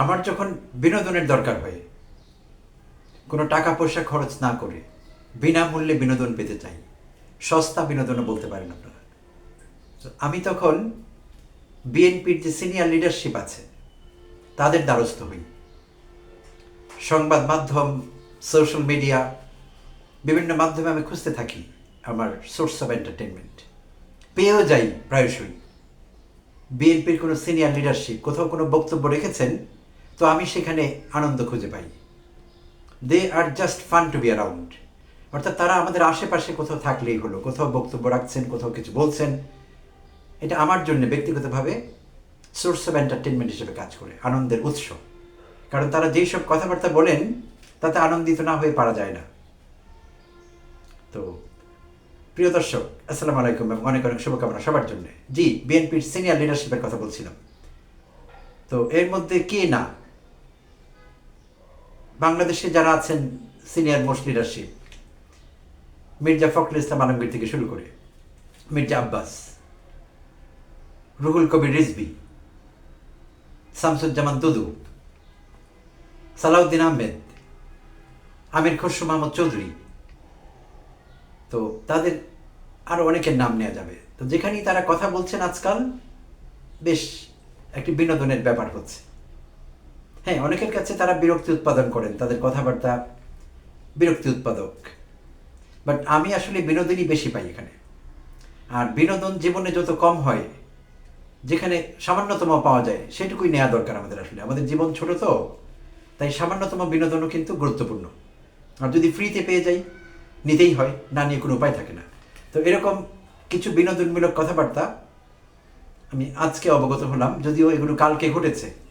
আমার যখন বিনোদনের দরকার হয়, কোনো টাকা পয়সা খরচ না করে বিনামূল্যে বিনোদন পেতে চাই। সস্তা বিনোদনও বলতে পারেন আপনারা। আমি তখন বিএনপির যে সিনিয়র লিডারশিপ আছে, তাদের দ্বারস্থ হই। সংবাদ মাধ্যম, সোশ্যাল মিডিয়া, বিভিন্ন মাধ্যমে আমি খুঁজতে থাকি আমার সোর্স অফ এন্টারটেনমেন্ট পেয়েও যাই প্রায়শই। বিএনপির কোনো সিনিয়র লিডারশিপ, কোথাও কোনো বক্তব্য রেখেছেন তো আমি সেখানে আনন্দ খুঁজে পাই। They are just fun to be around অর্থাৎ তারা আমাদের আশেপাশে কোথাও থাকলেই হলো, কোথাও বক্তব্য রাখছেন, কোথাও কিছু বলছেন। এটা আমার জন্য ব্যক্তিগতভাবে সোর্স অফ এন্টারটেনমেন্ট হিসেবে কাজ করে, আনন্দের উৎস। কারণ তারা যেই সব কথাবার্তা বলেন, তাতে আনন্দিত না হয়ে পারা যায় না। তো, প্রিয় দর্শক, আসসালামু আলাইকুম এবং অনেক অনেক শুভকামনা সবার জন্য। জি বিএনপির সিনিয়র লিডারশিপের কথা বলছিলাম। তো এর মধ্যে কে না বাংলাদেশে যারা আছেন senior most leadership Mirza Fakhrul Islam Alamgir থেকে শুরু করে মির্জা আব্বাস, রুহুল কবির রিজবি শামসুজ্জামান দুদু, সালাউদ্দিন আহমেদ, আমির খসরু মাহমুদ চৌধুরী, তো তাদের আরও অনেকের নাম নেওয়া যাবে। তো যেখানেই তারা কথা বলছেন আজকাল, বেশ একটি বিনোদনের ব্যাপার হচ্ছে। হ্যাঁ অনেকের কাছে তারা বিরক্তি উৎপাদন করেন, তাদের কথাবার্তা বিরক্তি উৎপাদক। বাট আমি আসলে বিনোদনই বেশি পাই এখানে। আর বিনোদন জীবনে যত কম হয়, যেখানে সামান্যতম পাওয়া যায়, সেটুকুই নেওয়া দরকার আমাদের আসলে। আমাদের জীবন ছোট তো, তাই সামান্যতম বিনোদনও কিন্তু গুরুত্বপূর্ণ। আর যদি ফ্রিতে পেয়ে যাই, নিতেই হয়, না নিয়ে কোনো উপায় থাকে না। তো এরকম কিছু বিনোদনমূলক কথাবার্তা আমি আজকে অবগত হলাম, যদিও এগুলো কালকে ঘটেছে।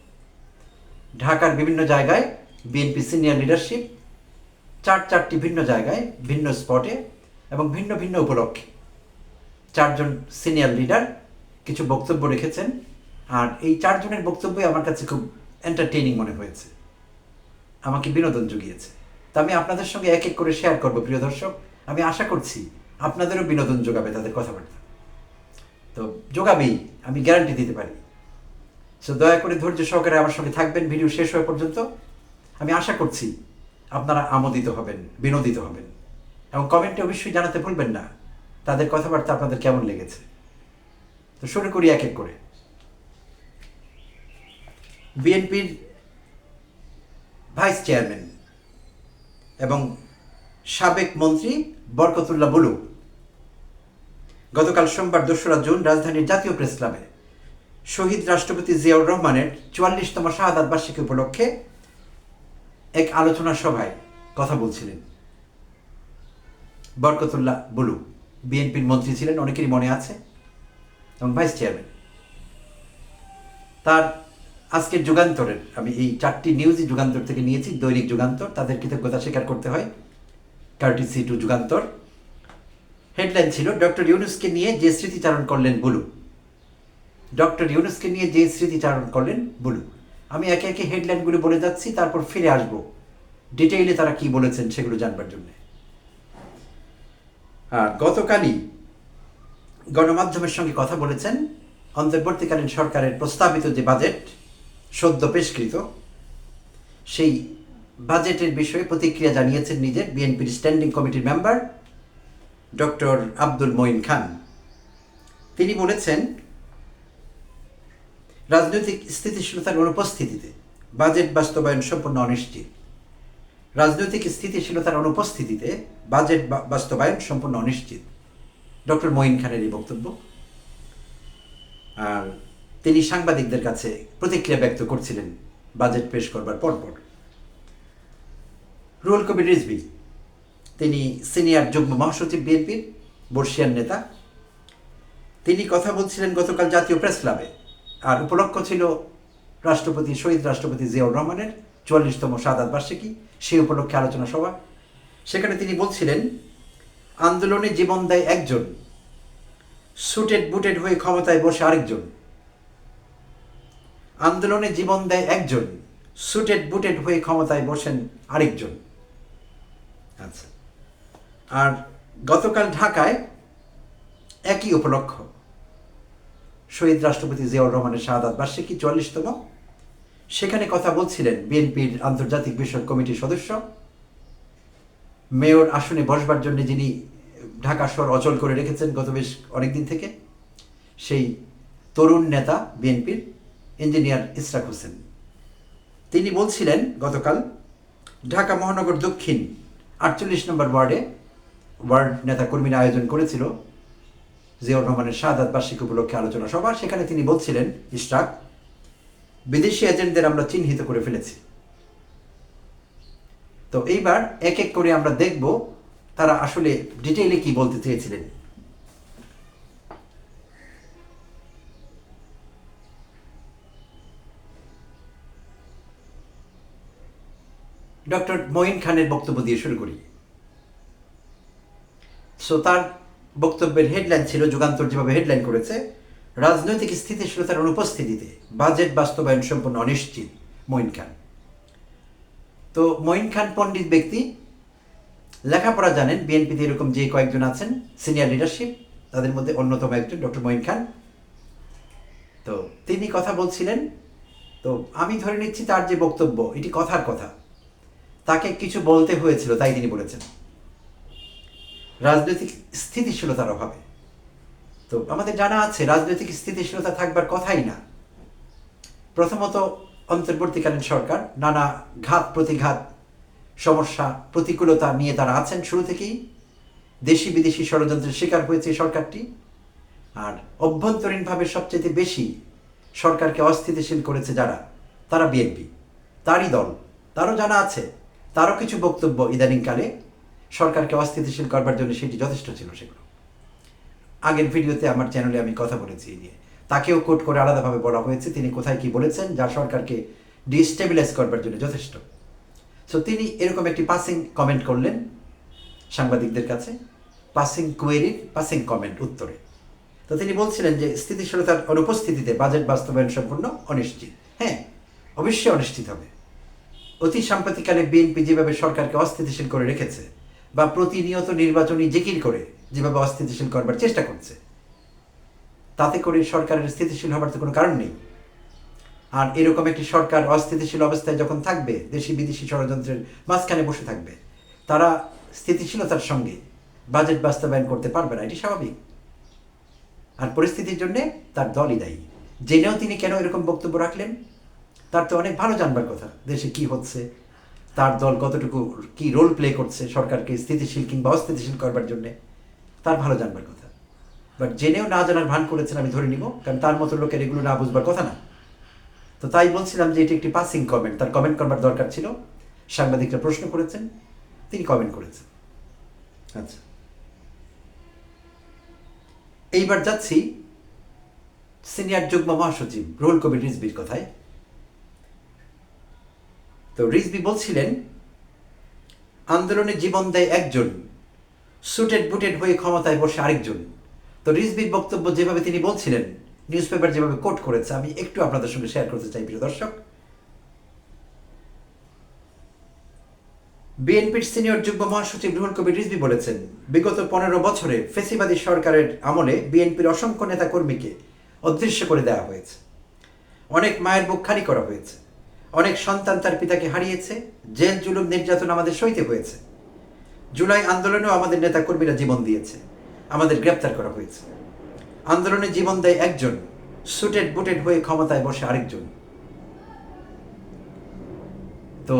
ঢাকার বিভিন্ন জায়গায় বিএনপি সিনিয়র লিডারশিপ চার চারটি ভিন্ন জায়গায়, ভিন্ন স্পটে এবং ভিন্ন ভিন্ন উপলক্ষে। চারজন সিনিয়র লিডার কিছু বক্তব্য রেখেছেন আর এই চারজনের বক্তব্যই আমার কাছে খুব এন্টারটেইনিং মনে হয়েছে। আমাকে বিনোদন জুগিয়েছে। তা আমি আপনাদের সঙ্গে এক এক করে শেয়ার করব, প্রিয় দর্শক। আমি আশা করছি আপনাদেরও বিনোদন যোগাবে তাদের কথাবার্তা। তো যোগাবেই আমি গ্যারান্টি দিতে পারি। সো দয়া করে ধৈর্য সহকারে আমার সঙ্গে থাকবেন। ভিডিও শেষ হওয়া পর্যন্ত আমি আশা করছি আপনারা আমোদিত হবেন, বিনোদিত হবেন। এবং কমেন্টে অবশ্যই জানাতে ভুলবেন না, তাদের কথাবার্তা আপনাদের কেমন লেগেছে। তো শুরু করি এক এক করে। বিএনপির ভাইস চেয়ারম্যান এবং সাবেক মন্ত্রী বরকতুল্লাহ বুলু। গতকাল সোমবার দোসরা জুন রাজধানীর জাতীয় প্রেস ক্লাবে শহীদ রাষ্ট্রপতি জিয়াউর রহমানের চুয়াল্লিশতম শাহাদাত বার্ষিকী উপলক্ষে এক আলোচনা সভায় কথা বলছিলেন। বরকতুল্লাহ বুলু, বিএনপির মন্ত্রী ছিলেন, অনেকেরই মনে আছে, এবং ভাইস চেয়ারম্যান। তার আজকের যুগান্তরের, আমি এই চারটি নিউজই যুগান্তর থেকে নিয়েছি, দৈনিক যুগান্তর, তাদের কৃতজ্ঞতা স্বীকার করতে হয়। Courtesy to Jugantor. হেডলাইন ছিল ডক্টর ইউনুসকে নিয়ে যে স্মৃতিচারণ করলেন বুলু। ডক্টর ইউনুসকে নিয়ে যে স্মৃতিচারণ করলেন বুলু আমি একে একে হেডলাইনগুলো বলে যাচ্ছি, তারপর ফিরে আসব। ডিটেইলে তারা কি বলেছেন সেগুলো জানবার জন্য। আর গতকালই গণমাধ্যমের সঙ্গে কথা বলেছেন, অন্তর্বর্তীকালীন সরকারের প্রস্তাবিত যে বাজেট, সদ্য পেশকৃত, সেই বাজেটের বিষয়ে প্রতিক্রিয়া জানিয়েছেন নিজের বিএনপির স্ট্যান্ডিং কমিটির মেম্বার ডক্টর আব্দুল মঈন খান। তিনি বলেছেন রাজনৈতিক স্থিতিশীলতার অনুপস্থিতিতে বাজেট বাস্তবায়ন সম্পূর্ণ অনিশ্চিত। রাজনৈতিক স্থিতিশীলতার অনুপস্থিতিতে বাজেট বাস্তবায়ন সম্পূর্ণ অনিশ্চিত। ডক্টর মঈন খানের এই বক্তব্য। আর তিনি সাংবাদিকদের কাছে প্রতিক্রিয়া ব্যক্ত করছিলেন বাজেট পেশ করবার পরপর। রুহুল কবির রিজবি তিনি সিনিয়র যুগ্ম মহাসচিব বিএনপির বর্ষিয়ান নেতা। তিনি কথা বলছিলেন গতকাল জাতীয় প্রেস ক্লাবে। আর উপলক্ষ ছিল রাষ্ট্রপতি, শহীদ রাষ্ট্রপতি জিয়াউর রহমানের চুয়াল্লিশতম সাদাত বার্ষিকী, সেই উপলক্ষে আলোচনা সভা। সেখানে তিনি বলছিলেন, আন্দোলনে জীবন দেয় একজন, সুটেড বুটেড হয়ে ক্ষমতায় বসে আরেকজন। আন্দোলনে জীবন দেয় একজন, সুটেড বুটেড হয়ে ক্ষমতায় বসেন আরেকজন। আচ্ছা। আর গতকাল ঢাকায় একই উপলক্ষ। শহীদ রাষ্ট্রপতি জিয়াউর রহমানের শাহাদাত বার্ষিকী চুয়াল্লিশতম। সেখানে কথা বলছিলেন বিএনপির আন্তর্জাতিক বিষয়ক কমিটির সদস্য। মেয়র আসনে বসবার জন্য যিনি ঢাকা শহর অচল করে রেখেছেন গত বেশ অনেকদিন থেকে, সেই তরুণ নেতা বিএনপির ইঞ্জিনিয়ার ইসরাক হোসেন। তিনি বলছিলেন, গতকাল ঢাকা মহানগর দক্ষিণ আটচল্লিশ নম্বর ওয়ার্ডে ওয়ার্ড নেতা কর্মীরা আয়োজন করেছিল জিয়াউর রহমানের শাহাদ বার্ষিকী উপলক্ষে আলোচনা সভা। সেখানে তিনি বলছিলেন, ইশরাক, বিদেশি এজেন্টদের আমরা চিহ্নিত করে ফেলেছি। তো এইবার এক এক করে আমরা দেখব তারা আসলে ডিটেইলে কি বলতে চেয়েছিলেন। ডক্টর মঈন খানের বক্তব্য দিয়ে শুরু করি। সো তার বক্তব্যের হেডলাইন ছিল, যুগান্তর যেভাবে হেডলাইন করেছে, রাজনৈতিক স্থিতিশীলতার অনুপস্থিতিতে বাজেট বাস্তবায়ন সম্পূর্ণ অনিশ্চিত, মঈন খান। তো মঈন খান পণ্ডিত ব্যক্তি, লেখাপড়া জানেন, বিএনপিতে এরকম যে কয়েকজন আছেন সিনিয়র লিডারশিপ তাদের মধ্যে অন্যতম একজন ডক্টর মঈন খান। তো তিনি কথা বলছিলেন, তো আমি ধরে নিচ্ছি তার যে বক্তব্য, এটি কথার কথা। তাকে কিছু বলতে হয়েছিল, তাই তিনি বলেছেন। রাজনৈতিক স্থিতিশীলতার অভাবে তো আমাদের জানা আছে, রাজনৈতিক স্থিতিশীলতা থাকবার কথাই না। প্রথমত, অন্তর্বর্তীকালীন সরকার নানা ঘাত প্রতিঘাত সমস্যা প্রতিকূলতা নিয়ে তারা আছেন শুরু থেকেই। দেশি বিদেশি ষড়যন্ত্রের শিকার হয়েছে সরকারটি। আর অভ্যন্তরীণভাবে সবচেয়ে বেশি সরকারকে অস্থিতিশীল করেছে যারা, তারা বিএনপি। তারই দল। তারও জানা আছে, তারও কিছু বক্তব্য ইদানিংকালে। সরকারকে অস্থিতিশীল করবার জন্য সেটি যথেষ্ট ছিল সেগুলো। আগের ভিডিওতে আমার চ্যানেলে আমি কথা বলেছি এই নিয়ে। তাকেও কোট করে আলাদাভাবে বলা হয়েছে তিনি কোথায় কি বলেছেন যা সরকারকে ডিস্টেবিলাইজ করবার জন্য যথেষ্ট। সো তিনি এরকম একটি পাসিং কমেন্ট করলেন সাংবাদিকদের কাছে পাসিং কোয়েরির পাসিং কমেন্ট উত্তরে। তো তিনি বলছিলেন যে, স্থিতিশীলতার অনুপস্থিতিতে বাজেট বাস্তবায়ন সম্পূর্ণ অনিশ্চিত। হ্যাঁ অবশ্যই অনিশ্চিত হবে। অতি সাম্প্রতিককালে বিএনপি যেভাবে সরকারকে অস্থিতিশীল করে রেখেছে বা প্রতিনিয়ত নির্বাচনী জিকির করে যেভাবে অস্থিতিশীল করবার চেষ্টা করছে, তাতে করে সরকারের স্থিতিশীল হবার তো কোনো কারণ নেই। আর এরকম একটি সরকার অস্থিতিশীল অবস্থায় যখন থাকবে, দেশি বিদেশি ষড়যন্ত্রের মাঝখানে বসে থাকবে, তারা স্থিতিশীলতার সঙ্গে বাজেট বাস্তবায়ন করতে পারবে না, এটি স্বাভাবিক। আর পরিস্থিতির জন্য তার দলই দায়ী। জেনেও তিনি কেন এরকম বক্তব্য রাখলেন, তার তো অনেক ভালো জানবার কথা, দেশে কি হচ্ছে তার দল কতটুকু কি রোল প্লে করছে সরকারকে স্থিতিশীল কিংবা অস্থিতিশীল করবার জন্য, তার ভালো জানবার কথা। বাট জেনেও না জানার ভান করেছেন আমি ধরে নিব, কারণ তার মতো লোকের এগুলো না বুঝবার কথা না। তো তাই বলছিলাম যে এটি একটি পাসিং কমেন্ট তার কমেন্ট করবার দরকার ছিল। সাংবাদিকরা প্রশ্ন করেছেন, তিনি কমেন্ট করেছেন। আচ্ছা। এইবার যাচ্ছি সিনিয়র যুগ্ম মহাসচিব, রুহুল কবির রিজবির কথায়। তো রিজবি বলছিলেন, আন্দোলনে জীবন দেয় একজন সুটেড বুটেড হয়ে ক্ষমতায় বসে আরেকজন। তো রিজবির বক্তব্য যেভাবে তিনি বলছিলেন নিউজ পেপার যেভাবে কোট করেছে, আমি একটু আপনাদের সঙ্গে শেয়ার করতে চাই, প্রিয় দর্শক। বিএনপির সিনিয়র যুগ্ম মহাসচিব রুহুল কবির রিজবি বলেছেন, বিগত পনেরো বছরে ফেসিবাদী সরকারের আমলে বিএনপির অসংখ্য নেতা কর্মীকে অদৃশ্য করে দেওয়া হয়েছে। অনেক মায়ের বুক খালি করা হয়েছে। অনেক সন্তান তার পিতাকে হারিয়েছে, জেল, জুলুম, নির্যাতন আমাদের সইতে হয়েছে। জুলাই আন্দোলনেও আমাদের নেতা কর্মীরা জীবন দিয়েছে, আমাদের গ্রেপ্তার করা হয়েছে। আন্দোলনে জীবন দেয় একজন, সুটেড বুটেড হয়ে ক্ষমতায় বসে আরেকজন। তো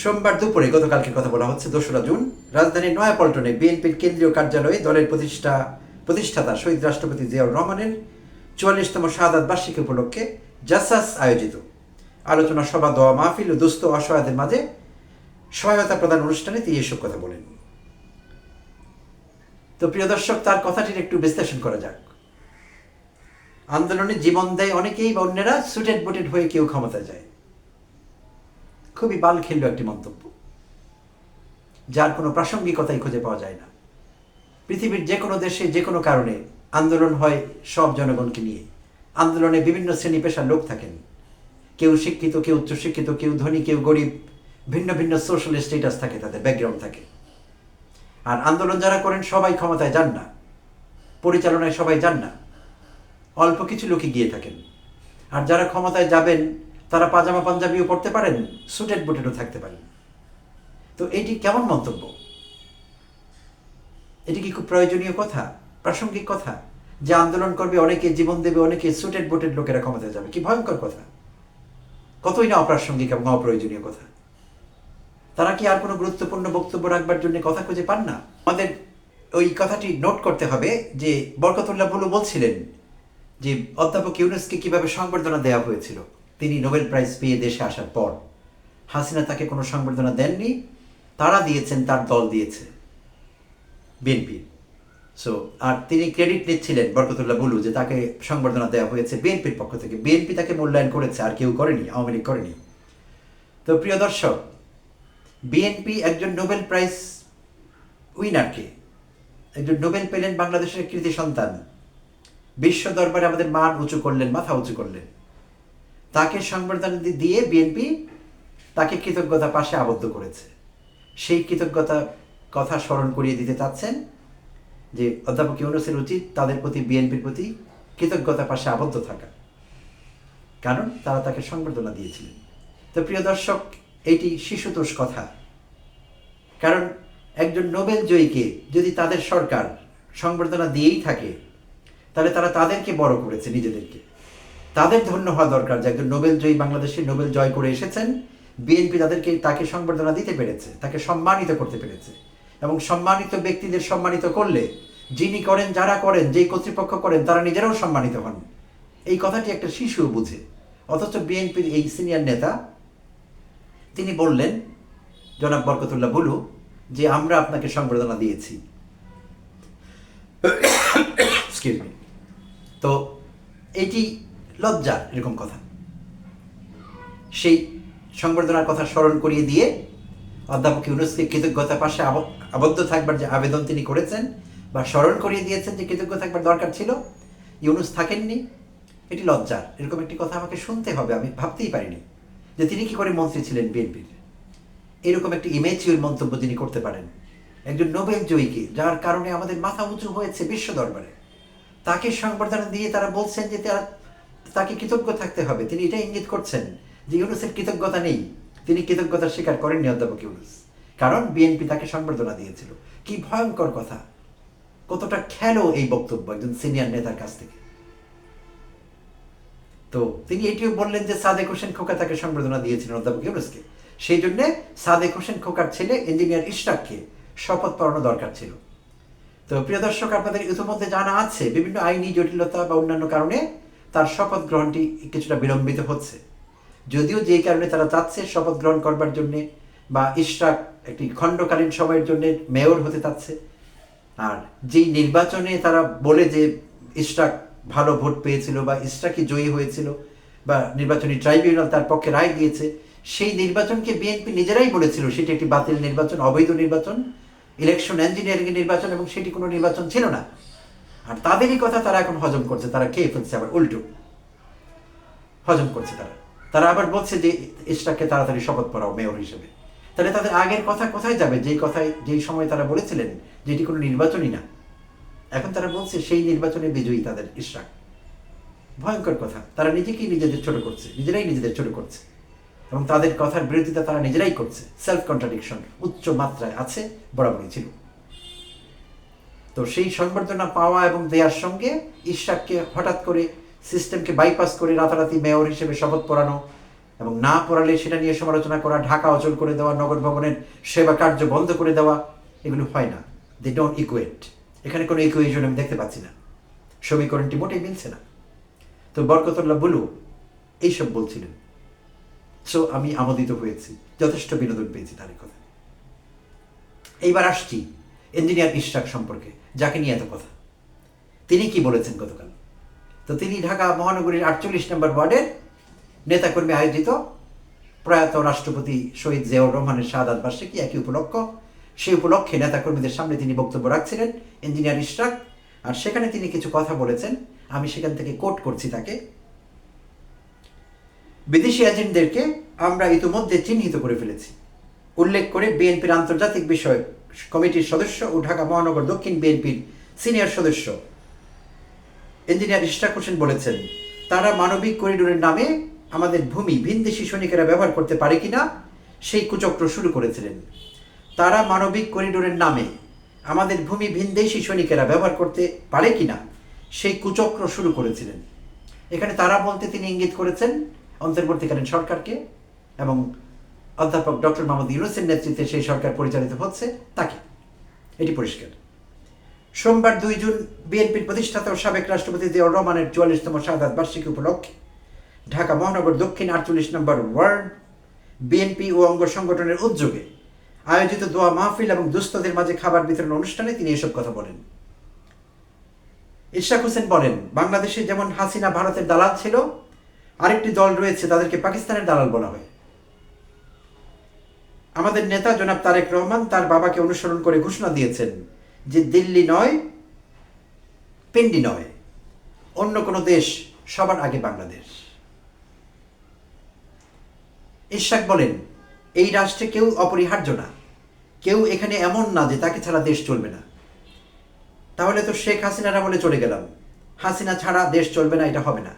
সোমবার দুপুরে গতকালকে কথা বলা হচ্ছে, দোসরা জুন, রাজধানীর নয়াপল্টনে বিএনপির কেন্দ্রীয় কার্যালয়ে দলের প্রতিষ্ঠা, প্রতিষ্ঠাতা শহীদ রাষ্ট্রপতি জিয়াউর রহমানের চুয়াল্লিশতম শাহাদ বার্ষিকী উপলক্ষে জাসাস আয়োজিত। আলোচনা সভা, দোয়া, মাহফিল ও দুস্থ অসহায়দের মাঝে সহায়তা প্রদান অনুষ্ঠানে তিনি এসব কথা বলেন। তো প্রিয় দর্শক, তার কথাটির একটু বিশ্লেষণ করা যাক। আন্দোলনে জীবন দেয় অনেকেই বা অন্যেরা সুটেড বুটেড হয়ে কেউ ক্ষমতা যায়। খুবই বাল খেলল একটি মন্তব্য, যার কোনো প্রাসঙ্গিকতাই খুঁজে পাওয়া যায় না। পৃথিবীর যে কোনো দেশে যে কোনো কারণে আন্দোলন হয় সব জনগণকে নিয়ে। আন্দোলনে বিভিন্ন শ্রেণি পেশার লোক থাকেন। কেউ শিক্ষিত, কেউ উচ্চশিক্ষিত, কেউ ধনী, কেউ গরিব, ভিন্ন ভিন্ন সোশ্যাল স্টেটাস থাকে তাদের ব্যাকগ্রাউন্ড থাকে। আর আন্দোলন যারা করেন সবাই ক্ষমতায় যান না, পরিচালনায় সবাই যান না, অল্প কিছু লোকই গিয়ে থাকেন। আর যারা ক্ষমতায় যাবেন, তারা পাজামা পাঞ্জাবিও পড়তে পারেন সুটেড বুটেডও থাকতে পারেন। তো এটি কেমন মন্তব্য? এটি কি খুব প্রয়োজনীয় কথা, প্রাসঙ্গিক কথা, যে আন্দোলন করবে, অনেকে জীবন দেবে, অনেকে সুটেড বুটেড লোকেরা ক্ষমতায় যাবে, কি ভয়ঙ্কর কথা। কতই না অপ্রাসঙ্গিক এবং অপ্রয়োজনীয় কথা। তারা কি আর কোনো গুরুত্বপূর্ণ বক্তব্য রাখবার জন্য কথা খুঁজে পান না? আমাদের ওই কথাটি নোট করতে হবে যে বরকতুল্লাহ বুলু বলছিলেন যে অধ্যাপক ইউনুসকে কীভাবে সংবর্ধনা দেওয়া হয়েছিল। তিনি নোবেল প্রাইজ পেয়ে দেশে আসার পর। হাসিনা তাকে কোনো সংবর্ধনা দেননি, তারা দিয়েছেন, তার দল দিয়েছে। বিএনপি। সো আর তিনি ক্রেডিট নিচ্ছিলেন বরকতুল্লাহ বুলু যে তাকে সংবর্ধনা দেওয়া হয়েছে বিএনপির পক্ষ থেকে। বিএনপি তাকে মূল্যায়ন করেছে, আর কেউ করেনি, আওয়ামী লীগ করেনি। তো প্রিয় দর্শক বিএনপি একজন নোবেল প্রাইজ উইনারকে, একজন নোবেল পেলেন বাংলাদেশের কৃতি সন্তান। বিশ্ব দরবারে আমাদের মান উঁচু করলেন, মাথা উঁচু করলেন। তাকে সংবর্ধনা দিয়ে বিএনপি তাকে কৃতজ্ঞতা পাশে আবদ্ধ করেছে। সেই কৃতজ্ঞতা কথা স্মরণ করিয়ে দিতে চাচ্ছেন যে অধ্যাপক ইউনুসের উচিত তাদের প্রতি বিএনপির প্রতি কৃতজ্ঞতা পাশে আবদ্ধ থাকা। কারণ তারা তাকে সংবর্ধনা দিয়েছিলেন। তো প্রিয় দর্শক, এটি শিশুতোষ কথা। কারণ একজন নোবেল জয়ীকে যদি তাদের সরকার সংবর্ধনা দিয়েই থাকে, তাহলে তারা তাদেরকে বড় করেছে নিজেদেরকে। তাদের ধন্য হওয়া দরকার যে একজন নোবেল জয়ী বাংলাদেশে নোবেল জয় করে এসেছেন, বিএনপি তাদেরকে তাকে সংবর্ধনা দিতে পেরেছে, তাকে সম্মানিত করতে পেরেছে। এবং সম্মানিত ব্যক্তিদের সম্মানিত করলে, যিনি করেন, যারা করেন, যেই কর্তৃপক্ষ করেন, তারা নিজেরাও সম্মানিত হন। এই কথাটি একটা শিশু বুঝে। অথচ বিএনপির এই সিনিয়র নেতা, তিনি বললেন, জনাব বরকতুল্লাহ বুলু, যে আমরা আপনাকে সংবর্ধনা দিয়েছি। তো এটি লজ্জার এরকম কথা। সেই সংবর্ধনার কথা স্মরণ করিয়ে দিয়ে অধ্যাপক ইউনুসকে কৃতজ্ঞতা পাশে আবদ্ধ থাকবার যে আবেদন তিনি করেছেন বা স্মরণ করিয়ে দিয়েছেন যে কৃতজ্ঞ থাকবার দরকার ছিল, ইউনুস থাকেননি, এটি লজ্জার। এরকম একটি কথা আমাকে শুনতে হবে, আমি ভাবতেই পারিনি যে তিনি কি করে মন্ত্রী ছিলেন বিএনপির। এরকম একটি ইমেচিউর মন্তব্য তিনি করতে পারেন। একজন নোবেল জয়ীকে, যার কারণে আমাদের মাথা উঁচু হয়েছে বিশ্ব দরবারে। তাকে সংবর্ধনা দিয়ে তারা বলছেন যে তারা, তাকে কৃতজ্ঞ থাকতে হবে। তিনি এটা ইঙ্গিত করছেন যে ইউনুসের কৃতজ্ঞতা নেই। তিনি কৃতজ্ঞতা স্বীকার করেননি অধ্যাপক ইউনুস। কারণ বিএনপি তাকে সংবর্ধনা দিয়েছিল। কি ভয়ঙ্কর কথা। কতটা খেলো এই বক্তব্য একজন সিনিয়র নেতার কাছ থেকে। তো তিনি এটিও বললেন যে সাদেক হোসেন খোকা তাকে সংবর্ধনা দিয়েছিলেন, অধ্যাপক ইউনুসকে। সেই জন্য সাদেক হোসেন খোকার ছেলে ইঞ্জিনিয়ার ইশরাককে শপথ পড়ানো দরকার ছিল। তো প্রিয় দর্শক, আপনাদের ইতিমধ্যে জানা আছে, বিভিন্ন আইনি জটিলতা বা অন্যান্য কারণে তার শপথ গ্রহণটি কিছুটা বিলম্বিত হচ্ছে। যদিও যে কারণে তারা চাচ্ছে শপথ গ্রহণ করবার জন্যে বা ইশরাক একটি খণ্ডকালীন সময়ের জন্য মেয়র হতে চাচ্ছে। আর যেই নির্বাচনে তারা বলে যে ইশরাক ভালো ভোট পেয়েছিল বা ইশরাকই জয়ী হয়েছিল বা নির্বাচনী ট্রাইব্যুনাল তার পক্ষে রায় দিয়েছে, সেই নির্বাচনকে বিএনপি নিজেরাই বলেছিল সেটি একটি বাতিল নির্বাচন, অবৈধ নির্বাচন ইলেকশন ইঞ্জিনিয়ারিং নির্বাচন এবং সেটি কোনো নির্বাচন ছিল না। আর তাদেরই কথা তারা এখন হজম করছে, তারা খেয়ে ফেলছে আবার, উল্টো। হজম করছে তারা। তারা আবার বলছে যে ইশরাককে তাড়াতাড়ি শপথ পড়াও মেয়র হিসেবে। তাহলে তাদের আগের কথা কোথায় যাবে? যেই কথায় যেই সময় তারা বলেছিলেন যে এটি কোনো নির্বাচনই না, এখন তারা বলছে সেই নির্বাচনে বিজয়ী তাদের ইশরাক। ভয়ঙ্কর কথা। তারা নিজেকেই নিজেদের ছোট করছে, নিজেরাই নিজেদের ছোট করছে। এবং তাদের কথার বিরোধিতা তারা নিজেরাই করছে। সেলফ কন্ট্রাডিকশন উচ্চ মাত্রায় আছে, বরাবরই ছিল। তো সেই সংবর্ধনা পাওয়া এবং দেওয়ার সঙ্গে ইশরাককে হঠাৎ করে সিস্টেমকে বাইপাস করে রাতারাতি মেয়র হিসেবে শপথ পড়ানো এবং না পড়ালে সেটা নিয়ে সমালোচনা করা, ঢাকা অচল করে দেওয়া, নগর ভবনের সেবা কার্য বন্ধ করে দেওয়া, এগুলো হয় না। দে ডোন্ট ইকুয়েট এখানে কোনো ইকুয়েশন আমি দেখতে পাচ্ছি না। সমীকরণটি মোটেই মিলছে না। তো বরকতুল্লাহ বলু এইসব বলছিলেন। সো আমি আমোদিত হয়েছি। যথেষ্ট বিনোদন পেয়েছি তার কথা এইবার আসছি ইঞ্জিনিয়ার ইশরাক সম্পর্কে, যাকে নিয়ে এত কথা। তিনি কি বলেছেন গতকাল? তো তিনি ঢাকা মহানগরীর আটচল্লিশ নম্বর ওয়ার্ডের নেতাকর্মী আয়োজিত প্রয়াত রাষ্ট্রপতি শহীদ জিয়াউর রহমানের শাহাদ বার্ষিকী একই উপলক্ষ। সেই উপলক্ষে নেতাকর্মীদের সামনে তিনি বক্তব্য রাখছিলেন, ইঞ্জিনিয়ার ইশরাক। আর সেখানে তিনি কিছু কথা বলেছেন, আমি সেখান থেকে কোট করছি তাকে। বিদেশি এজেন্টদেরকে আমরা ইতিমধ্যে চিহ্নিত করে ফেলেছি। উল্লেখ করে বিএনপির আন্তর্জাতিক বিষয় কমিটির সদস্য ও ঢাকা মহানগর দক্ষিণ বিএনপির সিনিয়র সদস্য। ইঞ্জিনিয়ার ইশরাক হোসেন বলেছেন, তারা মানবিক করিডোরের নামে আমাদের ভূমি ভিনদেশি সৈনিকেরা ব্যবহার করতে পারে কিনা, সেই কুচক্র শুরু করেছিলেন। তারা মানবিক করিডোরের নামে আমাদের ভূমি ভিনদেশি সৈনিকেরা ব্যবহার করতে পারে কিনা, সেই কুচক্র শুরু করেছিলেন। এখানে তারা বলতে তিনি ইঙ্গিত করেছেন অন্তর্বর্তীকালীন সরকারকে এবং অধ্যাপক ডক্টর মোহাম্মদ ইউনুসের নেতৃত্বে সেই সরকার পরিচালিত হচ্ছে তাকে। এটি পরিষ্কার। সোমবার দুই জুন বিএনপির প্রতিষ্ঠাতা ও সাবেক রাষ্ট্রপতি জিয়াউর রহমানের চুয়াল্লিশতম শাহাদ বার্ষিকী উপলক্ষে ঢাকা মহানগর দক্ষিণ আটচল্লিশ নম্বর ওয়ার্ড, বিএনপি ও অঙ্গ সংগঠনের উদ্যোগে আয়োজিত দোয়া মাহফিল এবং দুস্থদের মাঝে খাবার বিতরণ অনুষ্ঠানে তিনি এসব কথা বলেন। ইশাক হোসেন বলেন, বাংলাদেশে যেমন হাসিনা ভারতের দালাল ছিল, আরেকটি দল রয়েছে তাদেরকে পাকিস্তানের দালাল বলা হয়। আমাদের নেতা জনাব তারেক রহমান তার বাবাকে অনুসরণ করে ঘোষণা দিয়েছেন যে দিল্লি নয়, পিন্ডি নয়, অন্য কোনো দেশ সবার আগে বাংলাদেশ। ইশাক বলেন, এই রাষ্ট্রে কেউ অপরিহার্য না। কেউ এখানে এমন না যে তাকে ছাড়া দেশ চলবে না। তাহলে তো শেখ হাসিনারা বলে চলে গেলাম, হাসিনা ছাড়া দেশ চলবে না, এটা হবে না।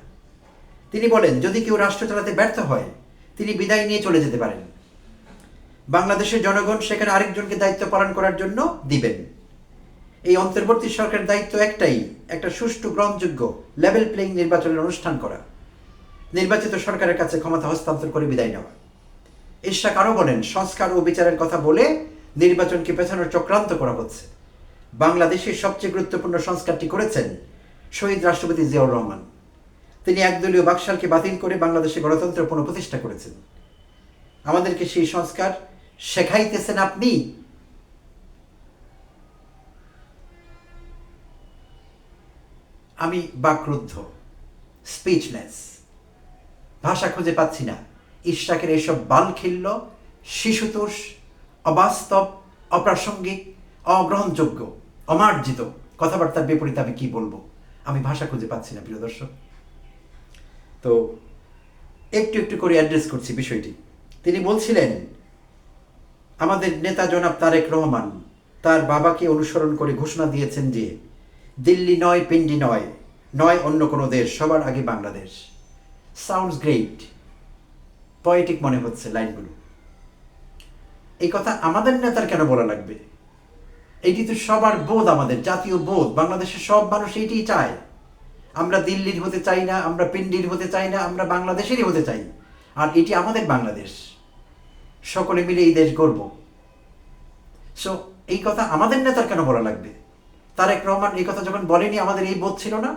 তিনি বলেন, যদি কেউ রাষ্ট্র চালাতে ব্যর্থ হয়, তিনি বিদায় নিয়ে চলে যেতে পারেন। বাংলাদেশের জনগণ সেখানে আরেকজনকে দায়িত্ব পালন করার জন্য দিবেন। এই অন্তর্বর্তী সরকারের দায়িত্ব একটাই, একটা সুষ্ঠু, গ্রহণযোগ্য লেভেল প্লেইং নির্বাচনের অনুষ্ঠান করা। নির্বাচিত সরকারের কাছে ক্ষমতা হস্তান্তর করে বিদায় নেওয়া। ইশাক আরও বলেন, সংস্কার ও বিচারের কথা বলে নির্বাচনকে পেছানোর চক্রান্ত করা হচ্ছে। বাংলাদেশের সবচেয়ে গুরুত্বপূর্ণ সংস্কারটি করেছেন শহীদ রাষ্ট্রপতি জিয়াউর রহমান। তিনি একদলীয় বাকশালকে বাতিল করে বাংলাদেশে গণতন্ত্র পুনঃপ্রতিষ্ঠা করেছেন। আমাদেরকে সেই সংস্কার শেখাইতেছেন আপনি। আমি বাকরুদ্ধ, স্পিচলেস। ভাষা খুঁজে পাচ্ছি না। ইশরাকের এইসব বালখিল্য শিশুতোষ, অবাস্তব, অপ্রাসঙ্গিক, অগ্রহণযোগ্য, অমার্জিত কথাবার্তার বিপরীতে আমি কি বলব? আমি ভাষা খুঁজে পাচ্ছি না, প্রিয় দর্শক। তো একটু একটু করে অ্যাড্রেস করছি বিষয়টি। তিনি বলছিলেন, আমাদের নেতা জনাব তারেক রহমান তার বাবাকে অনুসরণ করে ঘোষণা দিয়েছেন যে, দিল্লি নয়, পিন্ডি নয় নয় অন্য কোনো দেশ, সবার আগে বাংলাদেশ। সাউন্ডস গ্রেট পয়েটিক মনে হচ্ছে লাইনগুলো। এই কথা আমাদের নেতার কেন বলা লাগবে? এটি তো সবার বোধ আমাদের, জাতীয় বোধ। বাংলাদেশের সব মানুষ এটিই চায়। আমরা দিল্লির হতে চাই না, আমরা পিন্ডির হতে চাই না, আমরা বাংলাদেশেরই হতে চাই। আর এটি আমাদের বাংলাদেশ। সকলে মিলে এই দেশ গর্ব সো এই কথা আমাদের নেতার কেন বলা লাগবে? তারেক রহমান এই কথা যখন বলেনি, আমাদের এই বোধ ছিল না?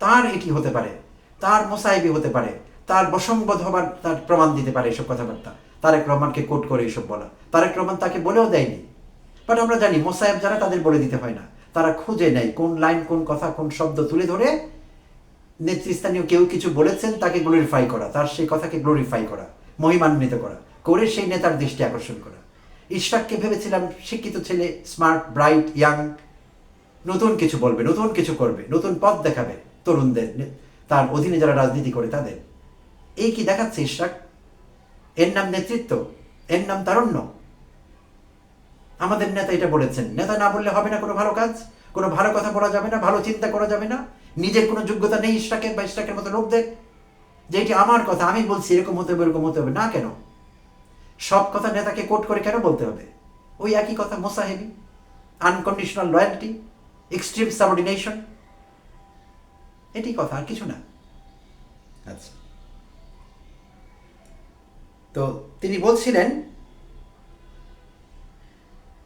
তার এটি হতে পারে। তার মোসাইবি হতে পারে, তার বসংবোধ হবার তার প্রমাণ দিতে পারে এসব কথাবার্তা। তারেক রহমানকে কোট করে এসব বলা। তারেক রহমান তাকে বলেও দেয়নি। বাট আমরা জানি মোসাহেব যারা তাদের বলে দিতে হয় না। তারা খুঁজে নেয় কোন লাইন, কোন কথা, কোন শব্দ তুলে ধরে নেতৃস্থানীয় কেউ কিছু বলেছেন তাকে গ্লোরিফাই করা, তার সেই কথাকে গ্লোরিফাই করা, মহিমান্বিত করা, করে সেই নেতার দৃষ্টি আকর্ষণ করা। ইশরাককে ভেবেছিলাম শিক্ষিত ছেলে স্মার্ট ব্রাইট ইয়াং নতুন কিছু বলবে, নতুন কিছু করবে, নতুন পথ দেখাবে তরুণদের তার অধীনে যারা রাজনীতি করে তাদের। এই কি দেখাচ্ছে ইশরাক? এর নাম নেতৃত্ব, এর নাম তারণ্য। আমাদের নেতা এটা বলেছেন, নেতা না বললে হবে না কোনো ভালো কাজ, কোনো ভালো কথা বলা যাবে না, ভালো চিন্তা করা যাবে না, নিজের কোনো যোগ্যতা নেই ইশরাকের বা ইশরাকের মতো লোকদের। যে এটি আমার কথা, আমি বলছি এরকম হতে হবে, এরকম হতে হবে, না কেন? সব কথা নেতাকে কোট করে কেন বলতে হবে? ওই একই কথা মোসাহেবি আনকন্ডিশনাল লয়্যালিটি এক্সট্রিম সাবঅর্ডিনেশন এটি কথা, আর কিছু না। আচ্ছা। তো তিনি বলছিলেন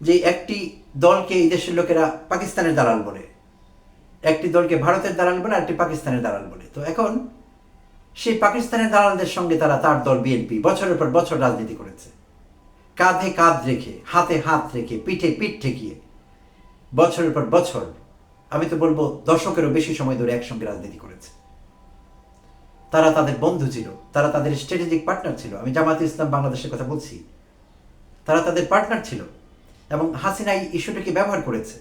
যে একটি দলকে এই দেশের লোকেরা পাকিস্তানের দালাল বলে। একটি দলকে ভারতের দালাল বলে আর একটি পাকিস্তানের দালাল বলে। তো এখন সেই পাকিস্তানের দালালদের সঙ্গে তারা, তার দল বিএনপি বছরের পর বছর রাজনীতি করেছে। কাঁধে কাঁধ রেখে, হাতে হাত রেখে, পিঠে পিঠ ঠেকিয়ে, বছরের পর বছর আমি তো বলব, দর্শকেরও বেশি সময় ধরে একসঙ্গে রাজনীতি করেছে। তারা তাদের বন্ধু ছিল, তারা তাদের স্ট্র্যাটেজিক পার্টনার ছিল। আমি জামাত ইসলাম বাংলাদেশের কথা বলছি। তারা তাদের পার্টনার ছিল এবং হাসিনা এই ইস্যুটাকে ব্যবহার করেছে।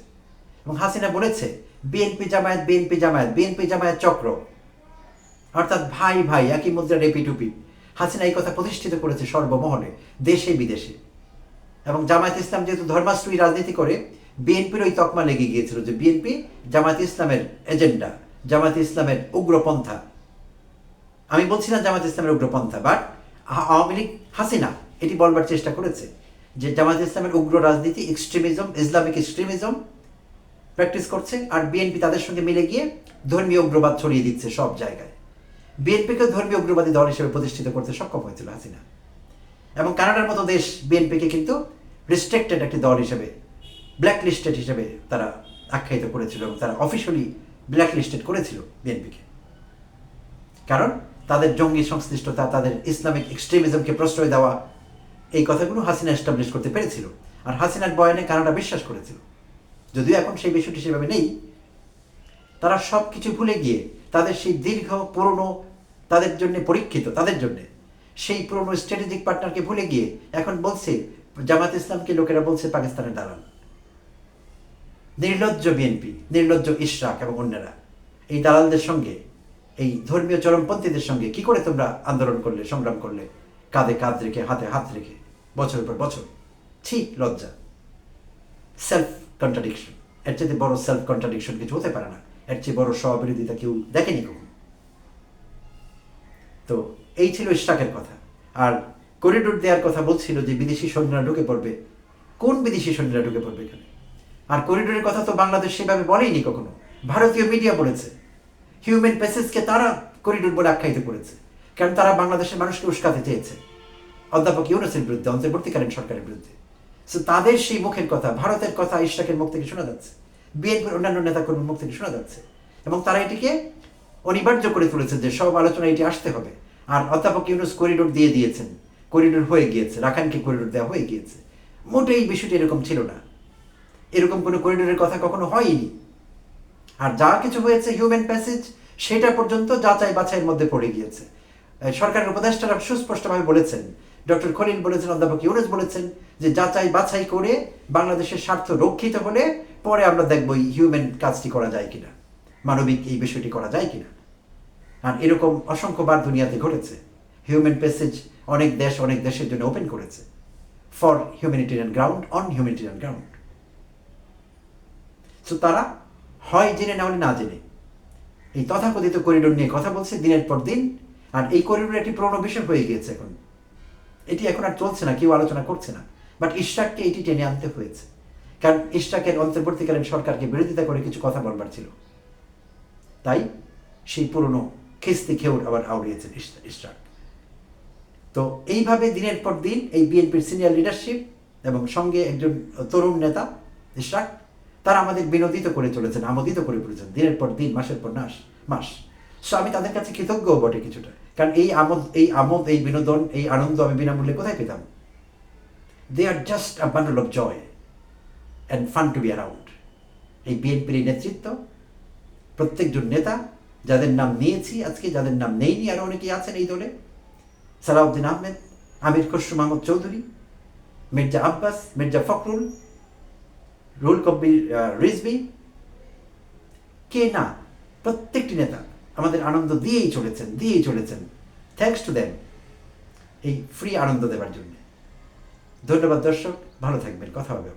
এবং হাসিনা বলেছে, BNP Jamaat BNP Jamaat BNP Jamaat চক্র। অর্থাৎ ভাই ভাই, একই মুদ্রা রেপি টুপি হাসিনা এই কথা প্রতিষ্ঠিত করেছে সর্বমহলে, দেশে বিদেশে। এবং জামায়াত ইসলাম যেহেতু ধর্মাশ্রয়ী রাজনীতি করে বিএনপির ওই তকমা লেগে গিয়েছিল যে বিএনপি জামায়াত ইসলামের এজেন্ডা জামায়াত ইসলামের উগ্রপন্থা। আমি বলছি না জামাত ইসলামের উগ্রপন্থা বাট আওয়ামী লীগ হাসিনা এটি বলবার চেষ্টা করেছে যে জামাত ইসলামের উগ্র রাজনীতি এক্সট্রিমিজম ইসলামিক এক্সট্রিমিজম প্র্যাকটিস করছে আর বিএনপি তাদের সঙ্গে মিলে গিয়ে ধর্মীয় উগ্রবাদ ছড়িয়ে দিচ্ছে সব জায়গায়। বিএনপিকে ধর্মীয় উগ্রবাদী দল হিসেবে প্রতিষ্ঠিত করতে সক্ষম হয়েছিল হাসিনা। এবং কানাডার মতো দেশ বিএনপিকে কিন্তু রিস্ট্রিক্টেড একটি দল হিসেবে ব্ল্যাক লিস্টেড হিসেবে তারা আখ্যায়িত করেছিল এবং তারা অফিসিয়ালি ব্ল্যাক লিস্টেড করেছিল বিএনপিকে কারণ তাদের জঙ্গি সংশ্লিষ্টতা, তাদের ইসলামিক এক্সট্রিমিজমকে প্রশ্রয় দেওয়া, এই কথাগুলো হাসিনা এস্টাবলিশ করতে পেরেছিল। আর হাসিনার বয়ানে কানাডা বিশ্বাস করেছিল। যদিও এখন সেই বিষয়টি সেভাবে নেই, তারা সব কিছু ভুলে গিয়ে তাদের সেই দীর্ঘ, পুরনো, তাদের জন্য পরীক্ষিত, তাদের জন্য সেই পুরনো স্ট্র্যাটেজিক পার্টনারকে ভুলে গিয়ে এখন বলছে, জামাত ইসলামকে লোকেরা বলছে পাকিস্তানের দালাল। নির্লজ্জ বিএনপি, নির্লজ্জ ইশরাক এবং অন্যরা। এই দালালদের সঙ্গে, এই ধর্মীয় চরমপন্থীদের সঙ্গে কি করে তোমরা আন্দোলন করলে, সংগ্রাম করলে? কাঁধে কাঁধ রেখে, হাতে হাত রেখে, বছরের পর বছর। ছি, লজ্জা। সেলফ কন্ট্রাডিকশন এর চেয়ে বড় সেলফ কন্ট্রাডিকশন কিছু হতে পারে না। এর চেয়ে বড় স্ববিরোধিতা কেউ দেখেনি কখন। তো, এই ছিল ইশরাকের কথা। আর করিডোর দেওয়ার কথা বলছিল যে বিদেশি সৈন্যরা ঢুকে পড়বে। কোন বিদেশি সৈন্যরা ঢুকে পড়বে এখানে? আর করিডোরের কথা তো বাংলাদেশ সেভাবে বলেইনি কখনো। ভারতীয় মিডিয়া বলেছে হিউম্যান প্যাসেজকে তারা করিডোর বলে আখ্যায়িত করেছে, কারণ তারা বাংলাদেশের মানুষকে উস্কাতে চেয়েছে। অধ্যাপক ইউনুসের বিরুদ্ধে, অন্তর্বর্তীকালীন সরকারের বিরুদ্ধে। সো তাদের সেই মুখের কথা, ভারতের কথা ইশরাকের মুখ থেকে শোনা যাচ্ছে। বিএনপির অন্যান্য নেতাকর্মীর মুখ থেকে শোনা যাচ্ছে। এবং তারা এটিকে অনিবার্য করে তুলেছে যে সব আলোচনা এটি আসতে হবে। আর অধ্যাপক ইউনুস করিডোর দিয়ে দিয়েছেন, করিডোর হয়ে গিয়েছে রাখানকে করিডোর দেওয়া হয়ে গিয়েছে। মোটেই বিষয়টি এরকম ছিল না। এরকম কোনো করিডোরের কথা কখনো হয়নি। আর যা কিছু হয়েছে হিউম্যান প্যাসেজ সেটা পর্যন্ত যাচাই বাছাইয়ের মধ্যে পড়ে গিয়েছে। সরকারের উপদেষ্টারা সুস্পষ্টভাবে বলেছেন, ডক্টর খলিল বলেছেন, অধ্যাপক ইউনুস বলেছেন, যে যাচাই বাছাই করে বাংলাদেশের স্বার্থ রক্ষিত হলে পরে আমরা দেখব হিউম্যান কাজটি করা যায় কিনা, মানবিক এই বিষয়টি করা যায় কিনা। আর এরকম অসংখ্যবার দুনিয়াতে ঘটেছে। হিউম্যান প্যাসেজ অনেক দেশ অনেক দেশের জন্য ওপেন করেছে। For humanitarian ground on humanitarian ground so তারা হয় জেনে না হলে না জেনে। এই তথাকথিত করিডোর নিয়ে কথা বলছে দিনের পর দিন, আর এই করিডোর একটি পুরনো বিষয় হয়ে গিয়েছে এখন। এটি এখন আর চলছে না, কেউ আলোচনা করছে না। বাট ইশরাককে এটি টেনে আনতে হয়েছে। কারণ ইশরাকের অন্তর্বর্তীকালীন সরকারকে বিরোধিতা করে কিছু কথা বলবার ছিল। তাই সেই পুরনো খিস্তি খেউর আবার আউড়িয়েছেন ইশ- ইশরাক। তো এইভাবে দিনের পর দিন এই বিএনপির সিনিয়র লিডারশিপ এবং সঙ্গে একজন তরুণ নেতা, ইশরাক তারা আমাদের বিনোদিত করে চলেছেন, আমোদিত করে চলেছেন দিনের পর দিন, মাসের পর মাস মাস। সো আমি তাদের কাছে কৃতজ্ঞ বটে কিছুটা। কারণ এই আমোদ এই আমোদ, এই বিনোদন, এই আনন্দ আমি বিনামূল্যে কোথায় পেতাম? They are just a bundle of joy and fun to be around এই বিএনপির নেতৃত্ব, প্রত্যেকজন নেতা যাদের নাম নিয়েছি আজকে, যাদের নাম নেইনি আরও অনেকেই আছেন এই দলে। সালাউদ্দিন আহমেদ, আমির খসরু মাহমুদ চৌধুরী, মির্জা আব্বাস, মির্জা ফখরুল রুল কব্বির রিজবি কে না, প্রত্যেকটি নেতা আমাদের আনন্দ দিয়েই চলেছেন দিয়েই চলেছেন। থ্যাংকস টু দেম এই ফ্রি আনন্দ দেওয়ার জন্য। ধন্যবাদ দর্শক, ভালো থাকবেন, কথা হবে